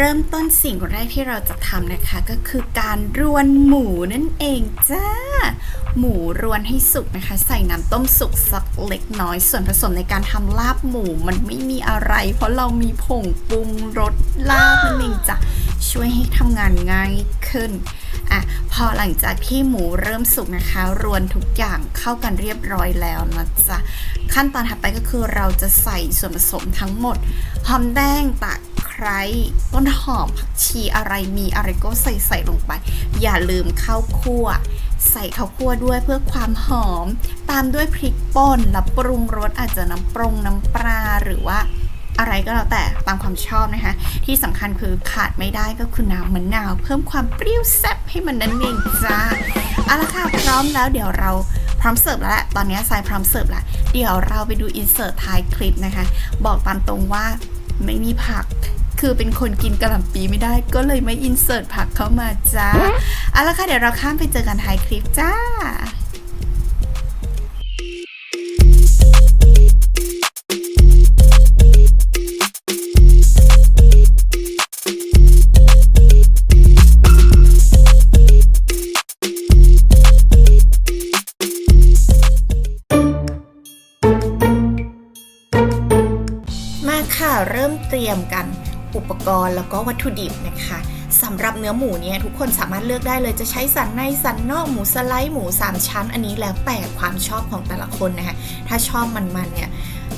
เริ่มต้นสิ่งแรกที่เราจะทำนะคะก็คือการรวนหมูนั่นเองจ้า หมูรวนให้สุกนะคะ ใส่น้ำต้มสุกสักเล็กน้อย ส่วนผสมในการทำลาบหมูมันไม่มีอะไร เพราะเรามีผงปรุงรสลาบนั่นเองจ้ะช่วยให้ทำงานง่ายขึ้นอะพอหลังจากที่หมูเริ่มสุกนะคะ รวนทุกอย่างเข้ากันเรียบร้อยแล้วนะจ๊ะขั้นตอนถัดไปก็คือเราจะใส่ส่วนผสมทั้งหมดหอมแดงตะไคร้ต้นหอมผักชีอะไรมีอะไรก็ใส่ใส่ลงไป อย่าลืมข้าวคั่ว ใส่ข้าวคั่วด้วยเพื่อความหอม ตามด้วยพริกป่นแล้วปรุงรสอาจจะน้ำปรุงน้ำปลาหรือว่าอะไรก็แล้วแต่ตามความชอบนะคะ ที่สำคัญคือขาดไม่ได้ก็คือน้ำมะนาวเพิ่มความเปรี้ยวแซ่บให้มันนั่นเองจ้าเอาละค่ะพร้อมแล้วเดี๋ยวเราพร้อมเสิร์ฟแล้วแหละตอนนี้ทรายพร้อมเสิร์ฟแล้วเดี๋ยวเราไปดูอินเสิร์ตท้ายคลิปนะคะ บอกตามตรงว่าไม่มีผัก คือเป็นคนกินกระหล่ำปีไม่ได้ก็เลยไม่อินเสิร์ตผักเข้ามาจ้าเอาละค่ะเดี๋ยวเราข้ามไปเจอกันท้ายคลิปจ้ามา รณ์แล้วก็วัตถุดิบนะคะสำหรับเนื้อหมูเนี่ยทุกคนสามารถเลือกได้เลยจะใช้สันในสันนอกหมูสไลด์หมูสามชั้น อันนี้แล้วแต่ความชอบของแต่ละคนนะคะถ้าชอบมันๆเนี่ย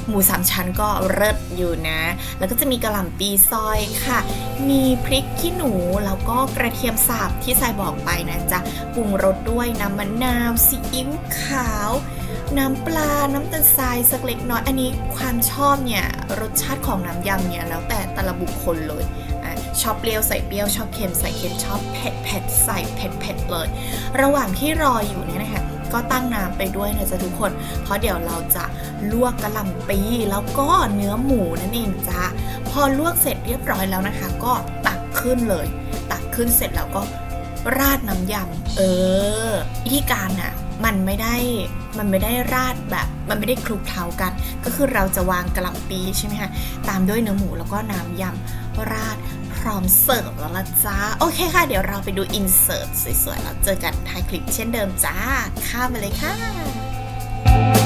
หมูสามชั้นก็เลิศอยู่นะ แล้วก็จะมีกระหล่ำปีซอยค่ะ มีพริกขี้หนูแล้วก็กระเทียมสับที่ทรายบอกไปนะจ๊ะปรุงรสด้วยน้ำมะนาวซีอิ๊วขาว น้ำปลา น้ำตาลทรายสักเล็กน้อย อันนี้ความชอบเนี่ยรสชาติของน้ำยำเนี่ยแล้วแต่แต่ละบุคคลเลยอชอบเปรี้ยวใส่เปรี้ยวชอบเค็มใส่เค็มชอบเผ็ดเผ็ดใส่เผ็ดเผ็ดเลย ระหว่างที่รออยู่เนี่ยนะคะก็ตั้งน้ำไปด้วยนะจ๊ะทุกคน เพราะเดี๋ยวเราจะลวกกระหล่ำปีแล้วก็เนื้อหมูนั่นเองจ้าพอลวกเสร็จเรียบร้อยแล้วนะคะ ก็ตักขึ้นเลย ตักขึ้นเสร็จแล้วก็ราดน้ำยำเออวิธีการอะ มันไม่ได้มันไม่ได้ราดแบบ มันไม่ได้คลุกเคล้ากัน ก็คือเราจะวางกระหล่ำปีใช่ไหมคะตามด้วยเนื้อหมูแล้วก็น้ำยำราดพร้อมเสิร์ฟแล้วละจ้า โอเคค่ะ เดี๋ยวเราไปดูอินเสิร์ตสวยๆ แล้วเจอกันท้ายคลิปเช่นเดิมจ้า ข้ามไปเลยค่ะ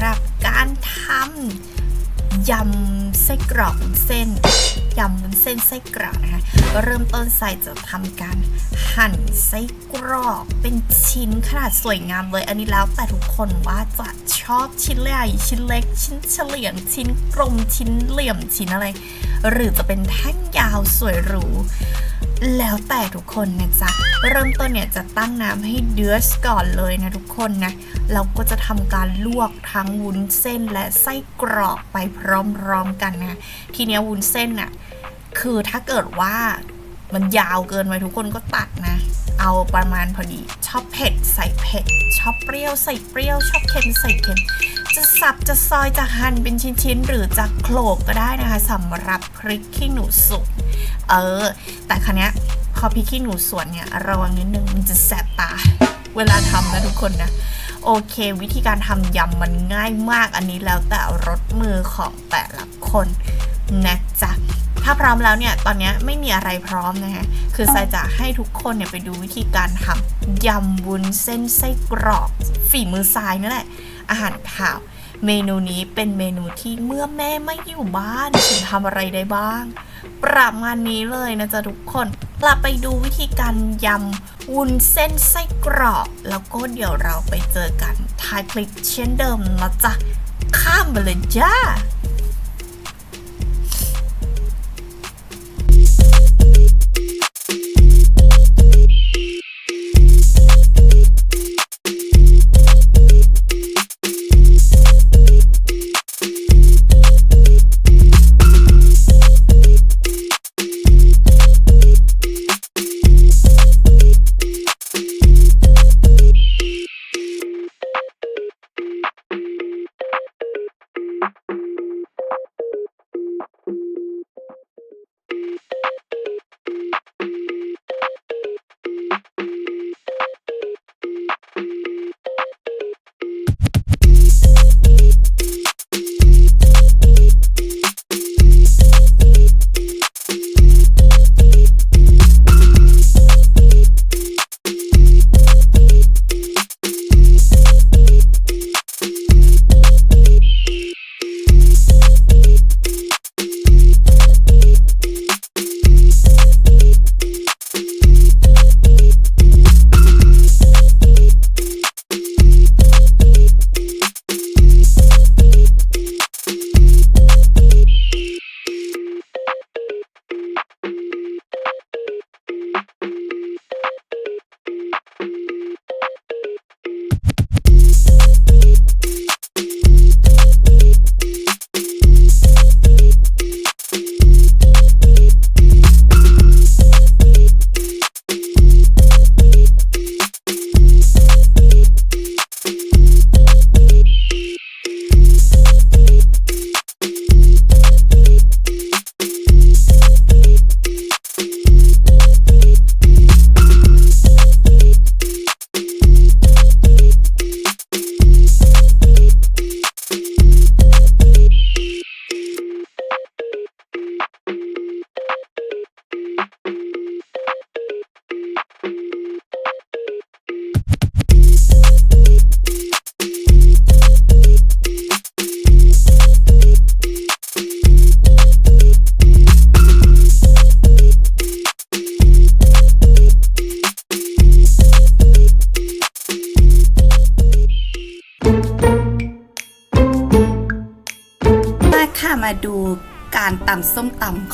ำหรับการทำยำไส้กรอกเส้น ยำวุ้นเส้นไส้กรอกนะคะ ก็เริ่มต้นใส่จะทำการหั่นไส้กรอกเป็นชิ้นขนาดสวยงามเลย อันนี้แล้วแต่ทุกคนว่าจะชอบชิ้นใหญ่ชิ้นเล็ก ชิ้นเฉลียงชิ้นกลมชิ้นเหลี่ยมชิ้นอะไร หรือจะเป็นแท่งยาวสวยหรูแล้วแต่ทุกคนนะจ๊ะ เริ่มต้นเนี่ยจะตั้งน้ำให้เดือดก่อนเลยนะทุกคนนะ เราก็จะทำการลวกทั้งวุ้นเส้นและไส้กรอกไปพร้อมๆกันนะ ทีเนี้ยวุ้นเส้นน่ะ คือถ้าเกิดว่ามันยาวเกินไปทุกคนก็ตัดนะ เอาประมาณพอดี ชอบเผ็ดใส่เผ็ด ชอบเปรี้ยวใส่เปรี้ยว ชอบเค็มใส่เค็ม จะสับจะซอยจะหั่นเป็นชิ้นๆ หรือจะโขลกก็ได้นะคะสำหรับพริกขี้หนูสุก เออ แต่ครั้นี้ยพอพริกขี้หนูสวนเนี่ยระวังนิดนึงมันจะแสบตา เวลาทำนะทุกคนนะโอเค วิธีการทำยำมันง่ายมากอันนี้แล้วแต่รสมือของแต่ละคนนะจ๊ะ ถ้าพร้อมแล้วเนี่ย ตอนนี้ไม่มีอะไรพร้อมนะคะ คือทรายจะให้ทุกคนเนี่ยไปดูวิธีการทำยำวุ้นเส้นไส้กรอกฝีมือทรายนั่นแหละ อาหารข่าว เมนูนี้เป็นเมนูที่เมื่อแม่ไม่อยู่บ้านฉันทำอะไรได้บ้าง ประมาณนี้เลยนะจ๊ะทุกคนกลับไปดูวิธีการยำวุ้นเส้นไส้กรอกแล้วก็เดี๋ยวเราไปเจอกันท้ายคลิปเช่นเดิมนะจ๊ะข้ามไปเลยจ้า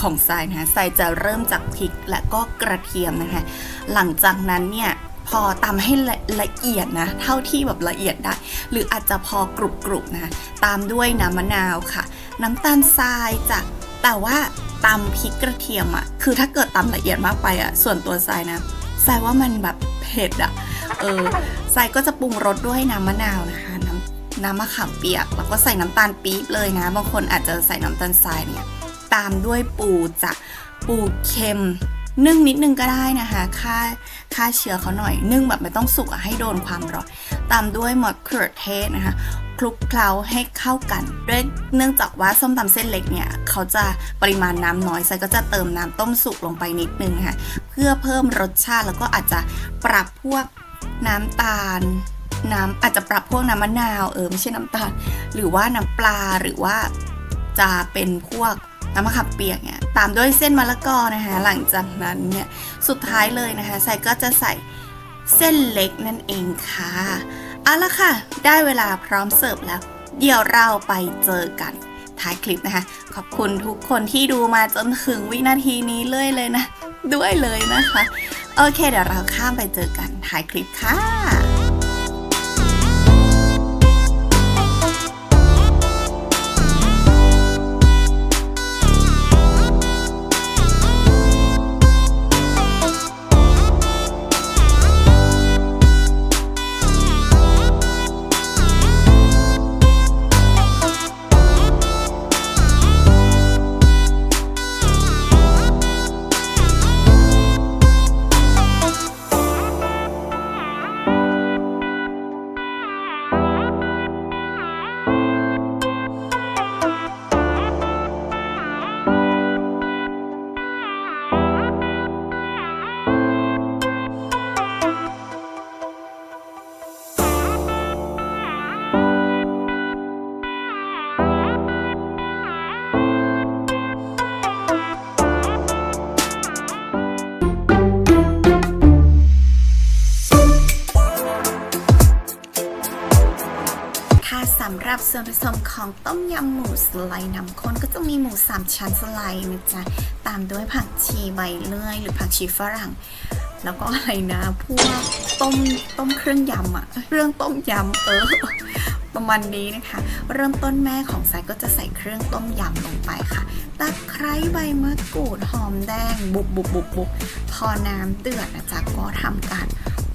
ของทรายนะทรายจะเริ่มจากพริกและก็กระเทียมนะคะ หลังจากนั้นเนี่ยพอตำให้ละละเอียดนะ เท่าที่แบบละเอียดได้ หรืออาจจะพอกรุบกรุบนะคะตามด้วยน้ำมะนาวค่ะ น้ำตาลทรายจ้ะแต่ว่าตำพริกกระเทียมอะ่ะ คือถ้าเกิดตำละเอียดมากไปอะ่ะ ส่วนตัวทรายนะทรายว่ามันแบบเผ็ดอะ่ะ เออทรายก็จะปรุงรสด้วยน้ำมะนาวนะคะ น้ำน้ำมะขามเปียก แล้วก็ใส่น้ำตาลปี๊บเลยนะ บางคนอาจจะใส่น้ำตาลทรายเนี่ย ตามด้วยปูจะปูเค็มนึ่งนิดนึงก็ได้นะคะฆ่าฆ่าเชื้อเขาหน่อย นึ่งแบบไม่ต้องสุกให้โดนความร้อน ตามด้วยมะเขือเทศนะคะคลุกเคล้าให้เข้ากันด้วยเนื่องจากว่าส้มตำเส้นเล็กเนี่ยเขาจะปริมาณน้ำน้อยไซก็จะเติมน้ำต้มสุกลงไปนิดนึงค่ะ เพื่อเพิ่มรสชาติแล้วก็อาจจะปรับพวกน้ำตาล น้ำอาจจะปรับพวกน้ำมะนาวเออไม่ใช่น้ำตาล หรือว่าน้ำปลาหรือว่าจะเป็นพวก น้ำมะขามเปียกเนี่ยตามด้วยเส้นมะละกอนะคะ หลังจากนั้นเนี่ยสุดท้ายเลยนะคะใส่ก็จะใส่เส้นเล็กนั่นเองค่ะเอาละค่ะ ได้เวลาพร้อมเสิร์ฟแล้ว เดี๋ยวเราไปเจอกันท้ายคลิปนะคะ ขอบคุณทุกคนที่ดูมาจนถึงวินาทีนี้เลยเลยนะ ด้วยเลยนะคะ โอเคเดี๋ยวเราข้ามไปเจอกันท้ายคลิปค่ะ ของต้มยำหมูสไลด์น้ำข้นก็จะมีหมูสามชั้นสไลด์นะจ๊ะตามด้วยผักชีใบเลื่อย หรือผักชีฝรั่ง แล้วก็อะไรนะพวกต้มต้มเครื่องยำอะเรื่องต้มยำเออประมาณนี้นะคะ เริ่มต้นแม่ของสายก็จะใส่เครื่องต้มยำลงไปค่ะตะไคร้ใบมะกรูดหอมแดง บุบบุบบุบบุบพอน้ำเดือดนะจ๊ะก็ทำการ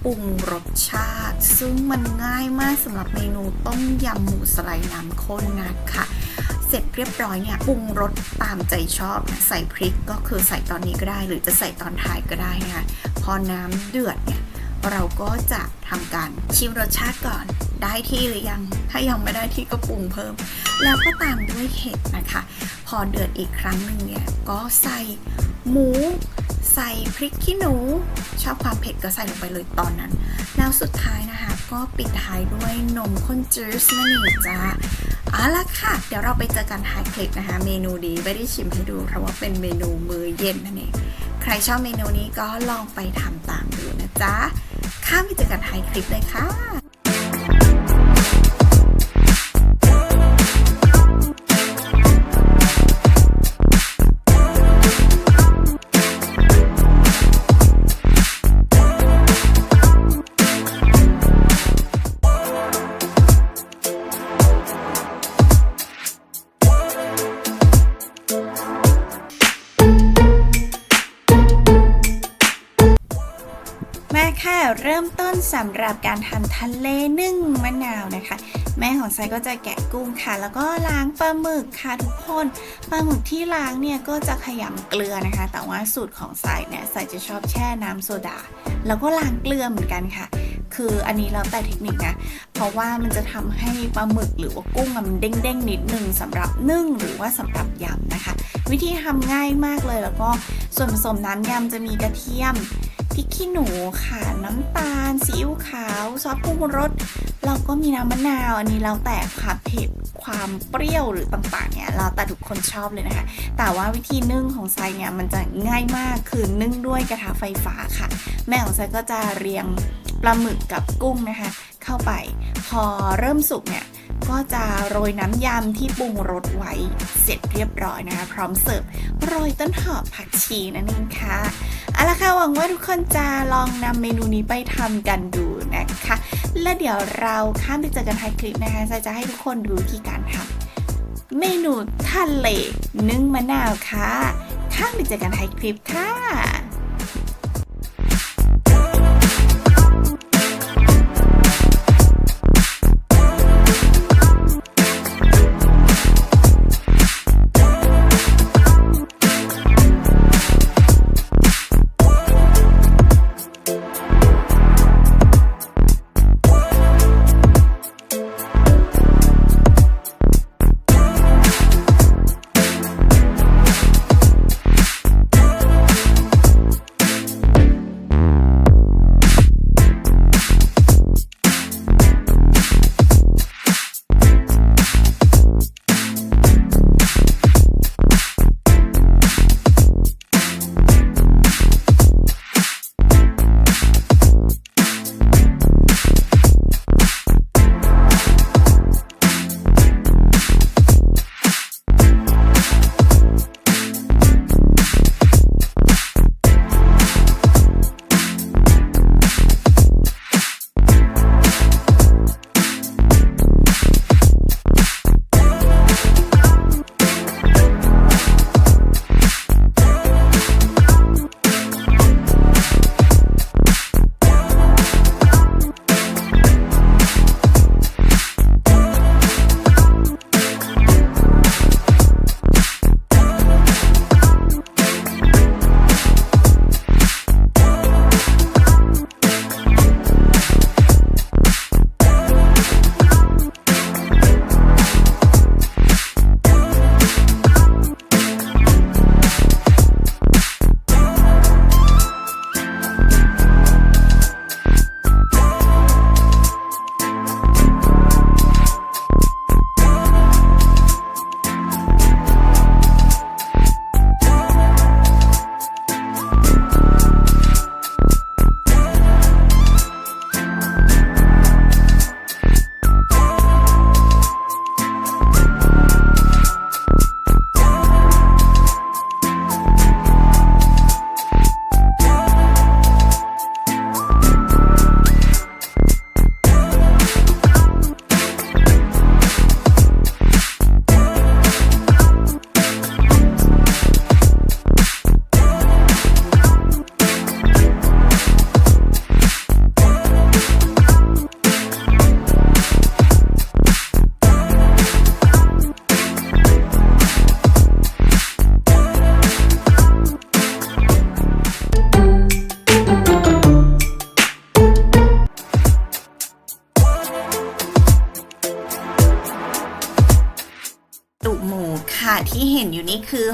ปรุงรสชาติ ซึ่งมันง่ายมากสำหรับเมนูต้มยำหมูสไลด์น้ำข้นนะคะเสร็จเรียบร้อยเนี่ยปรุงรสตามใจชอบใส่พริกก็คือใส่ตอนนี้ก็ได้ หรือจะใส่ตอนท้ายก็ได้นะคะพอน้ำเดือดเนี่ยเราก็จะทำการชิมรสชาติก่อนได้ที่หรือยัง ถ้ายังไม่ได้ที่ก็ปรุงเพิ่ม แล้วก็ตามด้วยเห็ดนะคะ พอเดือดอีกครั้งหนึ่งเนี่ยก็ใส่หมู ใส่พริกขี้หนู ชอบความเผ็ดก็ใส่ลงไปเลยตอนนั้น แล้วสุดท้ายนะคะ ก็ปิดท้ายด้วยนมข้นจืดนั่นเองจ้าเอาละค่ะ เดี๋ยวเราไปเจอกันท้ายคลิปนะคะ เมนูดีไม่ได้ชิมให้ดู เพราะว่าเป็นเมนูมื้อเย็นนั่นเองใครชอบเมนูนี้ก็ลองไปทำตามดูนะจ๊ะ ข้ามไปเจอกันท้ายคลิปเลยค่ะ ค่ะ เริ่มต้นสำหรับการทำทะเลนึ่งมะนาวนะคะ แม่ของไซก็จะแกะกุ้งค่ะ แล้วก็ล้างปลาหมึกค่ะทุกคนปลาหมึกที่ล้างเนี่ยก็จะขยำเกลือนะคะ แต่ว่าสูตรของไซเนี่ยไซจะชอบแช่น้ำโซดา แล้วก็ล้างเกลือเหมือนกันค่ะ คืออันนี้แล้วแต่เทคนิคนะ เพราะว่ามันจะทำให้ปลาหมึกหรือว่ากุ้งมันเด้งๆนิดนึงสำหรับนึ่งหรือว่าสำหรับยำนะคะ วิธีทำง่ายมากเลยแล้วก็ส่วนผสมน้ำยำจะมีกระเทียม พริกขี้หนูค่ะ น้ำตาลซีอิ๊วขาวซอสปรุงรสแล้วก็มีน้ำมะนาวอันนี้แล้วแต่ความเผ็ดความเปรี้ยวหรือต่างๆเนี่ยแล้วแต่ทุกคนชอบเลยนะคะ แต่ว่าวิธีนึ่งของไซเนี่ยมันจะง่ายมากคือนึ่งด้วยกระทะไฟฟ้าค่ะ แม่ของไซก็จะเรียงปลาหมึกกับกุ้งนะคะ เข้าไป พอเริ่มสุกเนี่ย ก็จะโรยน้ำยำที่ปรุงรสไว้เสร็จเรียบร้อยนะคะ พร้อมเสิร์ฟโรยต้นหอมผักชีนั่นเองค่ะเอาละค่ะหวังว่าทุกคนจะลองนำเมนูนี้ไปทำกันดูนะคะ และเดี๋ยวเราข้ามไปเจอกันท้ายคลิปนะคะจะให้ทุกคนดูวิธีการทำเมนูทะเลนึ่งมะนาวค่ะ ข้ามไปเจอกันท้ายคลิปค่ะ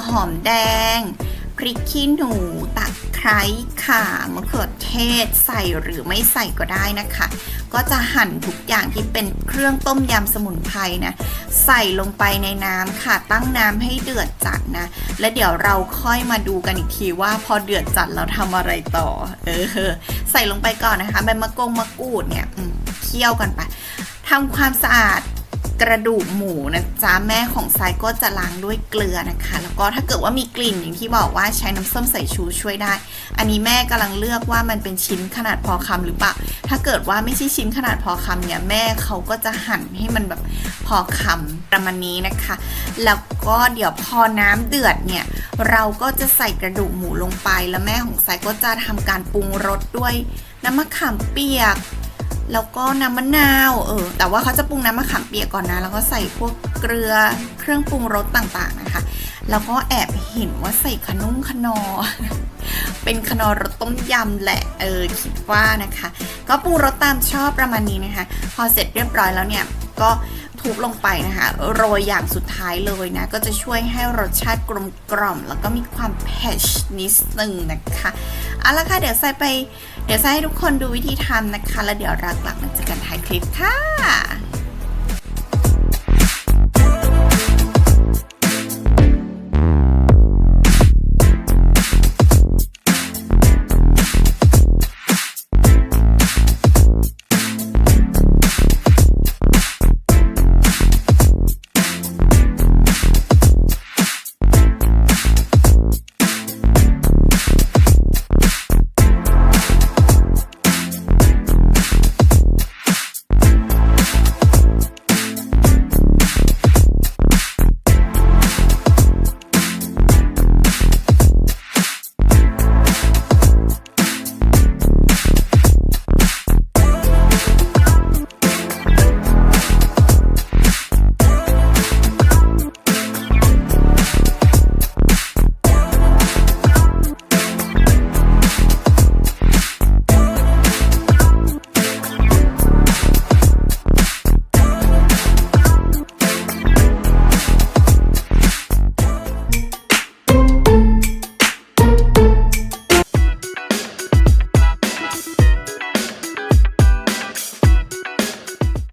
หอมแดง พริกขี้หนูตะไคร้ข่ามะเขือเทศใส่หรือไม่ใส่ก็ได้นะคะ ก็จะหั่นทุกอย่างที่เป็นเครื่องต้มยำสมุนไพรนะ ใส่ลงไปในน้ำค่ะ ตั้งน้ำให้เดือดจัดนะ และเดี๋ยวเราค่อยมาดูกันอีกทีว่าพอเดือดจัดเราทำอะไรต่อ เออ ใส่ลงไปก่อนนะคะใบมะกงมะกรูดเนี่ยเคี่ยวกันไปทำความสะอาด กระดูกหมูนะจ๊ะแม่ของทรายก็จะล้างด้วยเกลือนะคะ แล้วก็ถ้าเกิดว่ามีกลิ่นอย่างที่บอกว่าใช้น้ำส้มสายชูช่วยได้ อันนี้แม่กำลังเลือกว่ามันเป็นชิ้นขนาดพอคำหรือเปล่าถ้าเกิดว่าไม่ใช่ชิ้นขนาดพอคำเนี่ยแม่เขาก็จะหั่นให้มันแบบพอคำประมาณนี้นะคะ แล้วก็เดี๋ยวพอน้ำเดือดเนี่ยเราก็จะใส่กระดูกหมูลงไป แล้วแม่ของทรายก็จะทำการปรุงรสด้วยน้ำมะขามเปียก แล้วก็น้ำมะนาวเออแต่ว่าเขาจะปรุงน้ำมะขามเปียกก่อนนะ แล้วก็ใส่พวกเกลือเครื่องปรุงรสต่างๆนะคะ แล้วก็แอบเห็นว่าใส่ขนุ่งขนอ เป็นขนอรสต้มยำแหละเออคิดว่านะคะ ก็ปรุงรสตามชอบประมาณนี้นะคะ พอเสร็จเรียบร้อยแล้วเนี่ยก็ ทุบลงไปนะคะโรยอย่างสุดท้ายเลยนะ ก็จะช่วยให้รสชาติกลมกล่อม แล้วก็มีความเผ็ดนิดนึงนะคะเอาละค่ะเดี๋ยวใส่ไปเดี๋ยวใส่ให้ทุกคนดูวิธีทำนะคะ แล้วเดี๋ยวเรากลับมาเจอกันท้ายคลิปค่ะ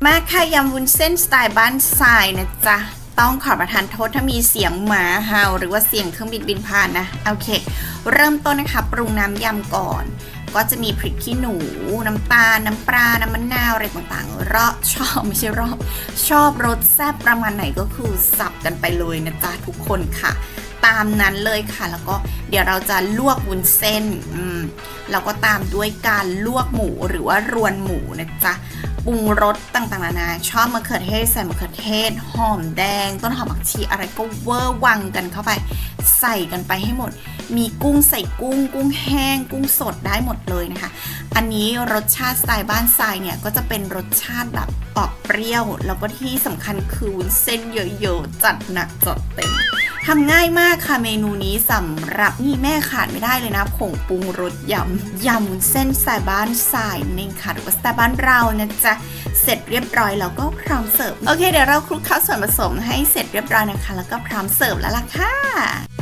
มาค่ะยำวุ้นเส้นสไตล์บ้านทรายนะจ๊ะ ต้องขอประทานโทษถ้ามีเสียงหมาเห่าหรือว่าเสียงเครื่องบินบินผ่านนะ โอเค เริ่มต้นนะคะ ปรุงน้ำยำก่อน ก็จะมีพริกขี้หนู น้ำตาล น้ำปลา น้ำมะนาว อะไรต่างๆรอชอบไม่ใช่รอบ ชอบรสแซ่บประมาณไหนก็คือสับกันไปเลยนะจ๊ะทุกคนค่ะตามนั้นเลยค่ะแล้วก็เดี๋ยวเราจะลวกวุ้นเส้น อืมแล้วก็ตามด้วยการลวกหมูหรือว่ารวนหมูนะจ๊ะ ปรุงรสต่างๆนานาชอบมะเขือเทศใส่มะเขือเทศ หอมแดง ต้นหอมผักชีอะไรก็เวอร์วังกันเข้าไป ใส่กันไปให้หมด มีกุ้งใส่กุ้ง กุ้งแห้ง กุ้งสดได้หมดเลยนะคะ อันนี้รสชาติสไตล์บ้านทรายเนี่ยก็จะเป็นรสชาติแบบออกเปรี้ยว แล้วก็ที่สำคัญคือวุ้นเส้นเยอะๆจัดหนักจัดเต็ม ทำง่ายมากค่ะเมนูนี้สำหรับนี่แม่ขาดไม่ได้เลยนะผงปรุงรสยำยำเส้นสไตบ้านสายนี่ค่ะหรือว่าสไตบ้านเรานะจ๊ะเสร็จเรียบร้อยแล้วก็พร้อมเสิร์ฟโอเคเดี๋ยวเราคลุกเคล้าส่วนผสมให้เสร็จเรียบร้อยนะคะ แล้วก็พร้อมเสิร์ฟแล้วล่ะค่ะ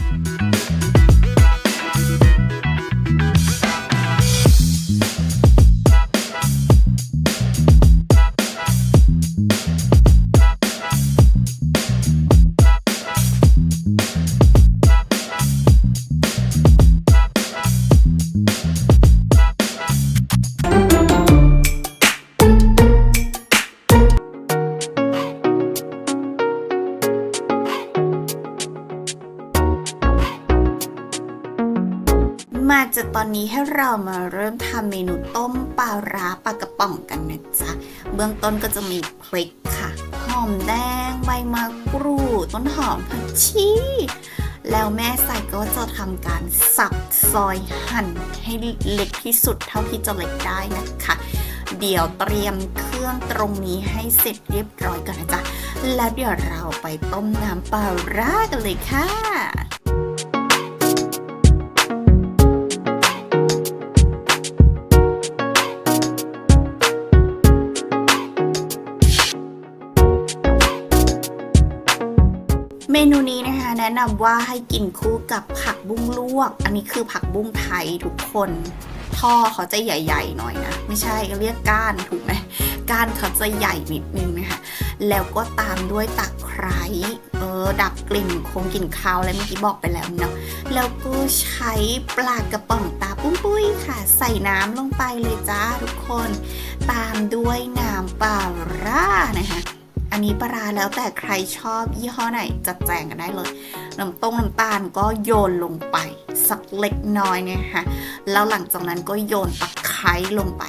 มาจะตอนนี้ให้เรามาเริ่มทำเมนูต้มปลาร้าปลากระป๋องกันนะจ๊ะ เบื้องต้นก็จะมีพริกค่ะ หอมแดง ใบมะกรูด ต้นหอมผักชี แล้วแม่ใส่ก็จะทำการสับซอยหั่นให้เล็กที่สุดเท่าที่จะเล็กได้นะคะ เดี๋ยวเตรียมเครื่องตรงนี้ให้เสร็จเรียบร้อยกันนะจ๊ะ แล้วเดี๋ยวเราไปต้มน้ำปลาร้ากันเลยค่ะ เมนูนี้นะคะแนะนำว่าให้กินคู่กับผักบุ้งลวก อันนี้คือผักบุ้งไทยทุกคนท่อเขาจะใหญ่ๆหน่อยนะ ไม่ใช่เรียกก้านถูกไหมก้านเขาจะใหญ่นิดนึงนะคะแล้วก็ตามด้วยตะไคร้เออดับกลิ่นคงกลิ่นคาวอะไรเมื่อกี้บอกไปแล้วเนาะแล้วก็ใช้ปลากระป๋องตาปุ้มปุ้ยค่ะ ใส่น้ำลงไปเลยจ้าทุกคน ตามด้วยน้ำปลาร่านะคะ อันนี้ปลาแล้วแต่ใครชอบยี่ห้อไหนจัดแจงกันได้เลยน้ำต้มน้ำตาลก็โยนลงไป สักเล็กน้อยนะคะแล้วหลังจากนั้นก็โยนตะไคร้ลงไป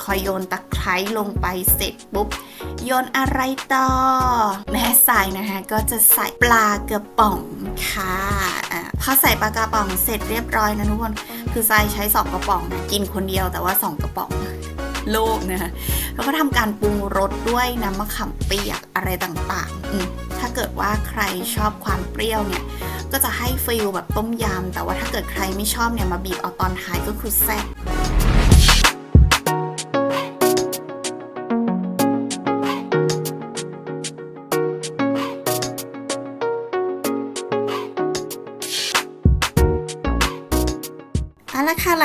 พอโยนตะไคร้ลงไปเสร็จปุ๊บโยนอะไรต่อ แม่ใสายนะคะก็จะใส่ปลากระป๋องค่ะอะพอใส่ปลากระป๋องเสร็จเรียบร้อยนะทุกคนคือทรายใช้สองกระป๋องนะกินคนเดียวแต่ว่าสองกระป๋อง โลกนะคะแล้วก็ทำการปรุงรสด้วยน้ำมะขามเปียกอะไรต่างๆ ถ้าเกิดว่าใครชอบความเปรี้ยวเนี่ย ก็จะให้ฟิลแบบต้มยำแต่ว่าถ้าเกิดใครไม่ชอบเนี่ยมาบีบเอาตอนท้ายก็คือแซ่บ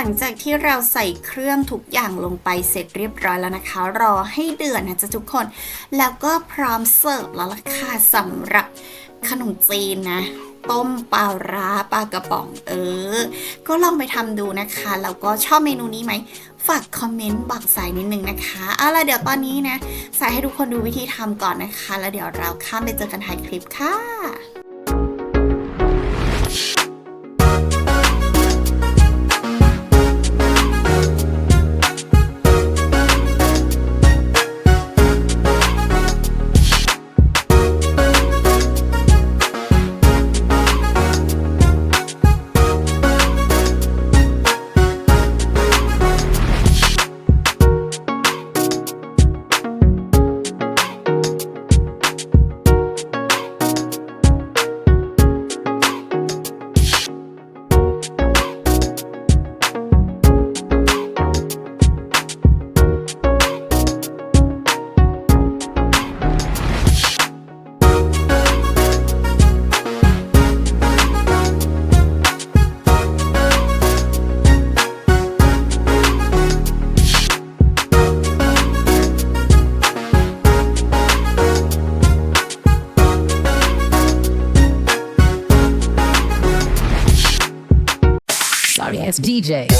หลังจากที่เราใส่เครื่องทุกอย่างลงไปเสร็จเรียบร้อยแล้วนะคะ รอให้เดือดนะจ๊ะทุกคน แล้วก็พร้อมเสิร์ฟแล้วล่ะค่ะสำหรับขนมจีนนะต้มปลาร้าปลากระป๋องเออ ก็ลองไปทำดูนะคะ แล้วก็ชอบเมนูนี้ไหม ฝากคอมเมนต์บอกสายนิดนึงนะคะเอาล่ะเดี๋ยวตอนนี้นะ สายให้ทุกคนดูวิธีทำก่อนนะคะ แล้วเดี๋ยวเราข้ามไปเจอกันท้ายคลิปค่ะ DJ.